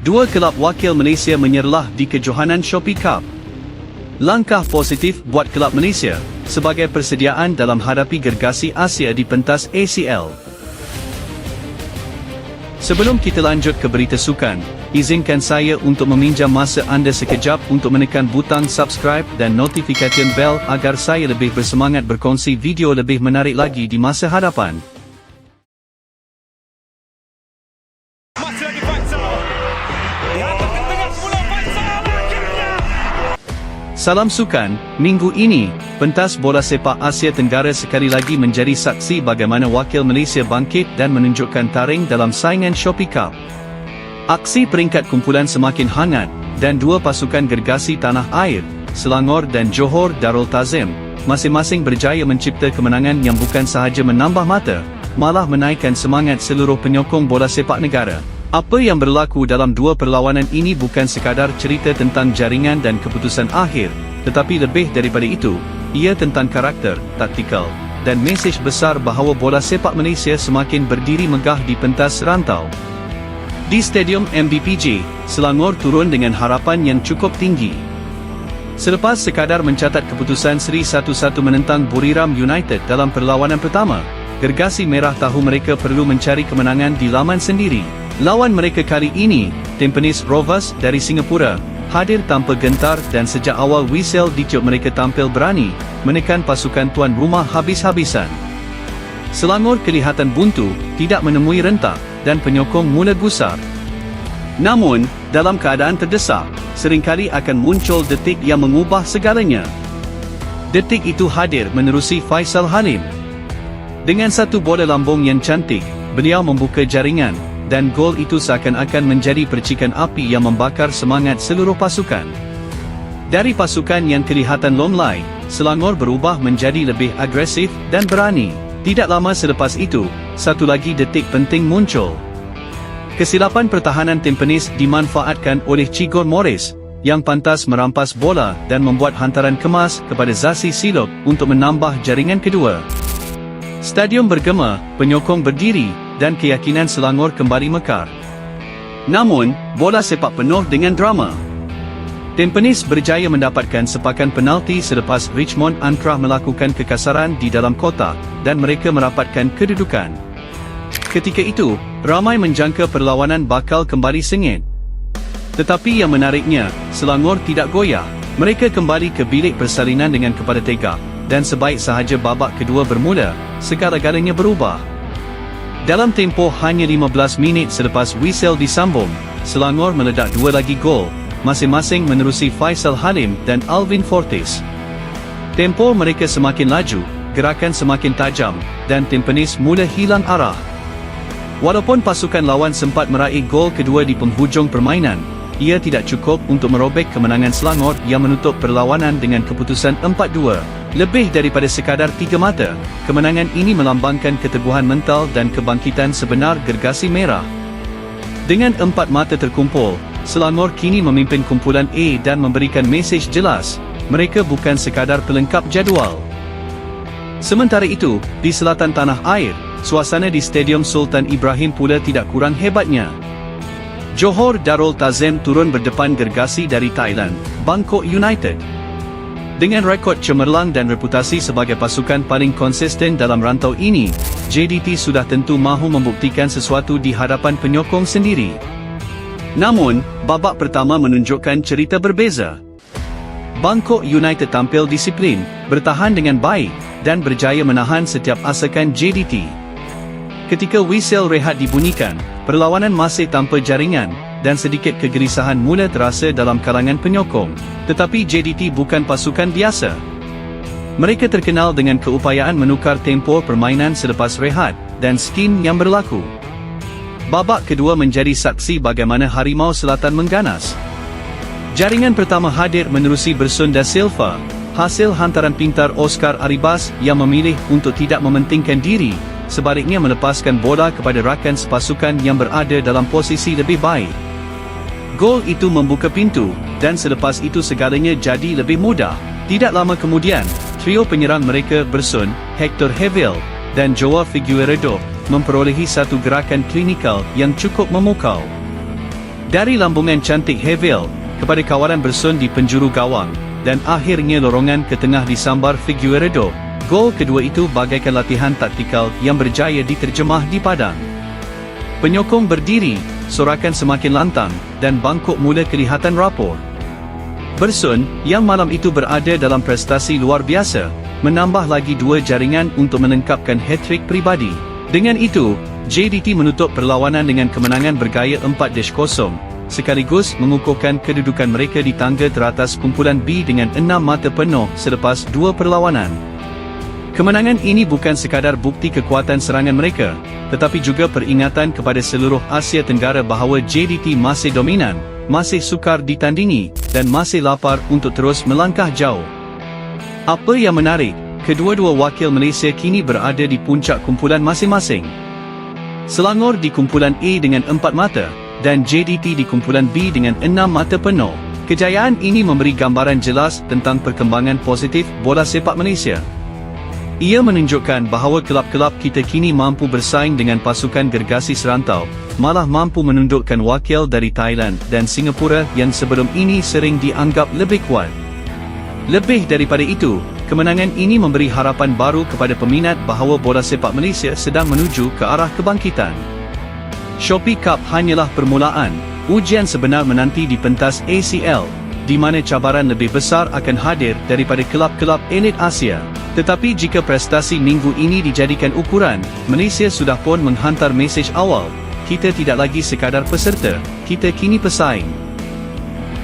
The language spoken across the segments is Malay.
Dua kelab wakil Malaysia menyerlah di kejohanan Shopee Cup. Langkah positif buat kelab Malaysia sebagai persediaan dalam hadapi gergasi Asia di pentas ACL. Sebelum kita lanjut ke berita sukan, izinkan saya untuk meminjam masa anda sekejap untuk menekan butang subscribe dan notification bell agar saya lebih bersemangat berkongsi video lebih menarik lagi di masa hadapan. Salam sukan, minggu ini, pentas bola sepak Asia Tenggara sekali lagi menjadi saksi bagaimana wakil Malaysia bangkit dan menunjukkan taring dalam saingan Shopee Cup. Aksi peringkat kumpulan semakin hangat dan dua pasukan gergasi tanah air, Selangor dan Johor Darul Tazim, masing-masing berjaya mencipta kemenangan yang bukan sahaja menambah mata, malah menaikkan semangat seluruh penyokong bola sepak negara. Apa yang berlaku dalam dua perlawanan ini bukan sekadar cerita tentang jaringan dan keputusan akhir, tetapi lebih daripada itu, ia tentang karakter, taktikal, dan mesej besar bahawa bola sepak Malaysia semakin berdiri megah di pentas rantau. Di Stadium MBPJ, Selangor turun dengan harapan yang cukup tinggi. Selepas sekadar mencatat keputusan seri 1-1 menentang Buriram United dalam perlawanan pertama, gergasi merah tahu mereka perlu mencari kemenangan di laman sendiri. Lawan mereka kali ini, Tampines Rovers dari Singapura, hadir tanpa gentar dan sejak awal whistle ditiup mereka tampil berani, menekan pasukan tuan rumah habis-habisan. Selangor kelihatan buntu, tidak menemui rentak, dan penyokong mula gusar. Namun, dalam keadaan terdesak, seringkali akan muncul detik yang mengubah segalanya. Detik itu hadir menerusi Faisal Halim. Dengan satu bola lambung yang cantik, beliau membuka jaringan, dan gol itu seakan-akan menjadi percikan api yang membakar semangat seluruh pasukan. Dari pasukan yang kelihatan lomlai, Selangor berubah menjadi lebih agresif dan berani. Tidak lama selepas itu, satu lagi detik penting muncul. Kesilapan pertahanan Tampines dimanfaatkan oleh Chigor Morris, yang pantas merampas bola dan membuat hantaran kemas kepada Zasi Silop untuk menambah jaringan kedua. Stadium bergema, penyokong berdiri, dan keyakinan Selangor kembali mekar. Namun, bola sepak penuh dengan drama. Tampines berjaya mendapatkan sepakan penalti selepas Richmond Ankrah melakukan kekasaran di dalam kotak dan mereka merapatkan kedudukan. Ketika itu, ramai menjangka perlawanan bakal kembali sengit. Tetapi yang menariknya, Selangor tidak goyah. Mereka kembali ke bilik persalinan dengan kepada tegak, dan sebaik sahaja babak kedua bermula, segala-galanya berubah. Dalam tempoh hanya 15 minit selepas whistle disambung, Selangor meledak dua lagi gol, masing-masing menerusi Faisal Halim dan Alvin Fortis. Tempo mereka semakin laju, gerakan semakin tajam, dan Tampines mula hilang arah. Walaupun pasukan lawan sempat meraih gol kedua di penghujung permainan, ia tidak cukup untuk merobek kemenangan Selangor yang menutup perlawanan dengan keputusan 4-2. Lebih daripada sekadar tiga mata, kemenangan ini melambangkan keteguhan mental dan kebangkitan sebenar gergasi merah. Dengan empat mata terkumpul, Selangor kini memimpin kumpulan A dan memberikan mesej jelas, mereka bukan sekadar pelengkap jadual. Sementara itu, di selatan tanah air, suasana di Stadium Sultan Ibrahim pula tidak kurang hebatnya. Johor Darul Tazim turun berdepan gergasi dari Thailand, Bangkok United. Dengan rekod cemerlang dan reputasi sebagai pasukan paling konsisten dalam rantau ini, JDT sudah tentu mahu membuktikan sesuatu di hadapan penyokong sendiri. Namun, babak pertama menunjukkan cerita berbeza. Bangkok United tampil disiplin, bertahan dengan baik, dan berjaya menahan setiap asakan JDT. Ketika whistle rehat dibunyikan, perlawanan masih tanpa jaringan, dan sedikit kegelisahan mula terasa dalam kalangan penyokong. Tetapi JDT bukan pasukan biasa. Mereka terkenal dengan keupayaan menukar tempo permainan selepas rehat, dan skin yang berlaku. Babak kedua menjadi saksi bagaimana Harimau Selatan mengganas. Jaringan pertama hadir menerusi Bersun da Silva, hasil hantaran pintar Oscar Aribas yang memilih untuk tidak mementingkan diri, sebaliknya melepaskan bola kepada rakan sepasukan yang berada dalam posisi lebih baik. Gol itu membuka pintu, dan selepas itu segalanya jadi lebih mudah. Tidak lama kemudian, trio penyerang mereka Bersun, Hector Hevel, dan Joao Figueiredo memperolehi satu gerakan klinikal yang cukup memukau. Dari lambungan cantik Hevel kepada kawalan bersun di penjuru gawang dan akhirnya lorongan ke tengah disambar Figueredo. Gol kedua itu bagaikan latihan taktikal yang berjaya diterjemah di padang. Penyokong berdiri, sorakan semakin lantang dan bangkok mula kelihatan rapor. Bersun, yang malam itu berada dalam prestasi luar biasa, menambah lagi dua jaringan untuk menengkapkan hat-trick pribadi. Dengan itu, JDT menutup perlawanan dengan kemenangan bergaya 4-0, sekaligus mengukuhkan kedudukan mereka di tangga teratas kumpulan B dengan enam mata penuh selepas dua perlawanan. Kemenangan ini bukan sekadar bukti kekuatan serangan mereka, tetapi juga peringatan kepada seluruh Asia Tenggara bahawa JDT masih dominan, masih sukar ditandingi, dan masih lapar untuk terus melangkah jauh. Apa yang menarik, kedua-dua wakil Malaysia kini berada di puncak kumpulan masing-masing. Selangor di kumpulan A dengan empat mata, dan JDT di kumpulan B dengan enam mata penuh. Kejayaan ini memberi gambaran jelas tentang perkembangan positif bola sepak Malaysia. Ia menunjukkan bahawa kelab-kelab kita kini mampu bersaing dengan pasukan gergasi serantau, malah mampu menundukkan wakil dari Thailand dan Singapura yang sebelum ini sering dianggap lebih kuat. Lebih daripada itu, kemenangan ini memberi harapan baru kepada peminat bahawa bola sepak Malaysia sedang menuju ke arah kebangkitan. Shopee Cup hanyalah permulaan, ujian sebenar menanti di pentas ACL, di mana cabaran lebih besar akan hadir daripada kelab-kelab elit Asia. Tetapi jika prestasi minggu ini dijadikan ukuran, Malaysia sudah pun menghantar mesej awal, kita tidak lagi sekadar peserta, kita kini pesaing.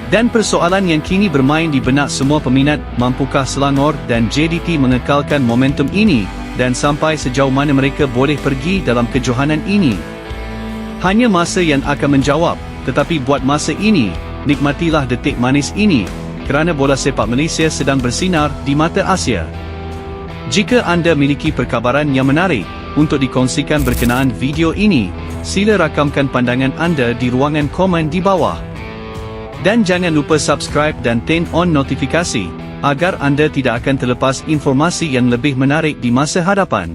Dan persoalan yang kini bermain di benak semua peminat, mampukah Selangor dan JDT mengekalkan momentum ini, dan sampai sejauh mana mereka boleh pergi dalam kejohanan ini. Hanya masa yang akan menjawab, tetapi buat masa ini, nikmatilah detik manis ini, kerana bola sepak Malaysia sedang bersinar di mata Asia. Jika anda miliki perkabaran yang menarik, untuk dikongsikan berkenaan video ini, sila rakamkan pandangan anda di ruangan komen di bawah. Dan jangan lupa subscribe dan turn on notifikasi, agar anda tidak akan terlepas informasi yang lebih menarik di masa hadapan.